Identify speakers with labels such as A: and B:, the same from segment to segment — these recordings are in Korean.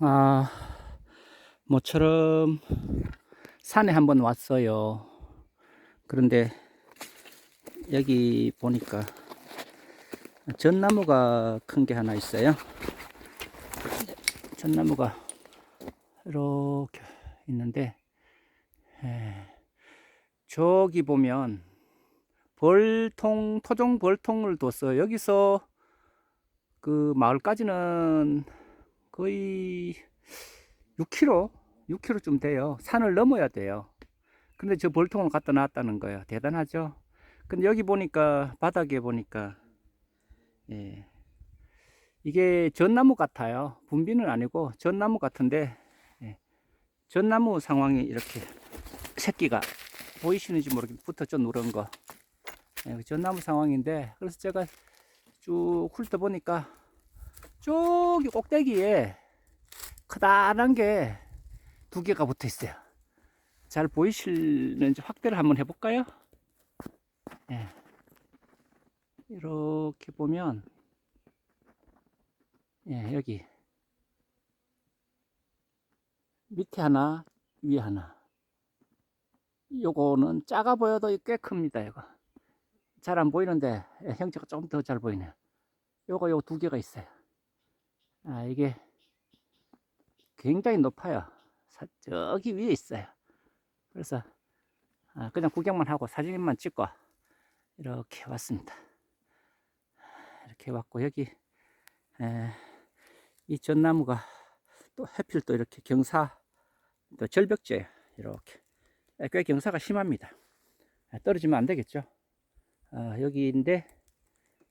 A: 아, 모처럼 산에 한번 왔어요. 그런데 여기 보니까 전나무가 큰 게 하나 있어요. 전나무가 이렇게 있는데, 에, 저기 보면 벌통, 토종 벌통을 뒀어요. 여기서 그 마을까지는 거의 6km, 6km쯤 돼요. 산을 넘어야 돼요. 근데 저 벌통을 갖다 놨다는 거예요. 대단하죠? 근데 여기 보니까, 바닥에 보니까, 예. 이게 전나무 같아요. 분비는 아니고 전나무 같은데, 예. 전나무 상황이 이렇게 새끼가 보이시는지 모르겠는데 붙어져 누른 거. 예, 전나무 상황인데, 그래서 제가 쭉 훑어보니까 저기 꼭대기에 커다란 게 두 개가 붙어 있어요. 잘 보이시는지 확대를 한번 해볼까요? 예. 이렇게 보면, 예, 여기. 밑에 하나, 위에 하나. 요거는 작아 보여도 꽤 큽니다, 이거. 잘 안 보이는데, 예, 형체가 좀 더 잘 보이네요. 요거, 요두 개가 있어요. 아, 이게 굉장히 높아요. 사- 저기 위에 있어요. 그래서 아, 그냥 구경만 하고 사진만 찍고 이렇게 왔습니다. 이렇게 왔고 여기 에, 이 전나무가 또 해필 또 이렇게 경사 또 절벽지에 이렇게 에, 꽤 경사가 심합니다. 아, 떨어지면 안 되겠죠. 어, 여기인데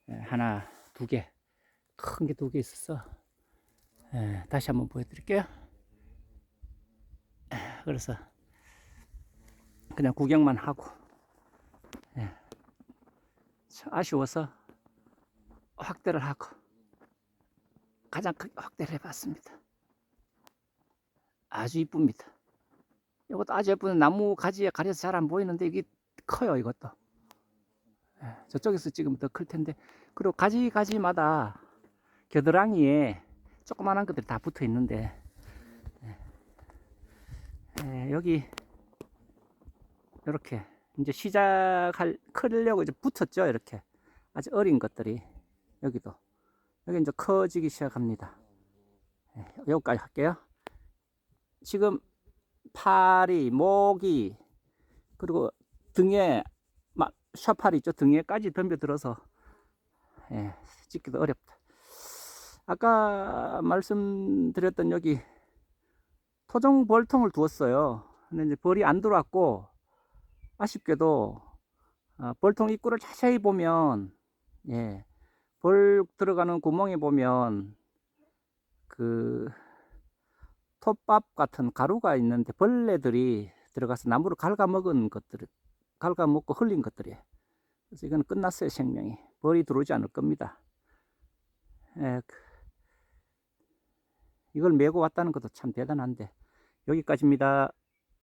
A: 에, 하나 두 개 큰 게 두 개 있었어. 에, 다시 한번 보여드릴게요. 에, 그래서 그냥 구경만 하고 예. 참 아쉬워서 확대를 하고 가장 크게 확대를 해봤습니다. 아주 이쁩니다. 이것도 아주 예쁜 나무 가지에 가려서 잘 안 보이는데 이게 커요 이것도. 예, 저쪽에서 찍으면 더클 텐데 그리고 가지 가지마다 겨드랑이에 조그만한 것들이 다 붙어 있는데. 예. 예, 여기 이렇게 이제 시작할 크려고 이제 붙었죠 이렇게. 아주 어린 것들이 여기도. 여기 이제 커지기 시작합니다. 예, 여기까지 할게요. 지금 팔이 목이 그리고 등에 막 샤팔이 있죠. 등에까지 덤벼 들어서 예, 찍기도 어렵다 아까 말씀드렸던 여기 토종 벌통을 두었어요. 근데 이제 벌이 안 들어왔고 아쉽게도 아, 벌통 입구를 자세히 보면 예, 벌 들어가는 구멍에 보면 그 톱밥 같은 가루가 있는데 벌레들이 들어가서 나무를 갉아먹은 것들, 갉아먹고 흘린 것들이에요. 그래서 이건 끝났어요 생명이. 벌이 들어오지 않을 겁니다. 예, 그 이걸 메고 왔다는 것도 참 대단한데 여기까지입니다.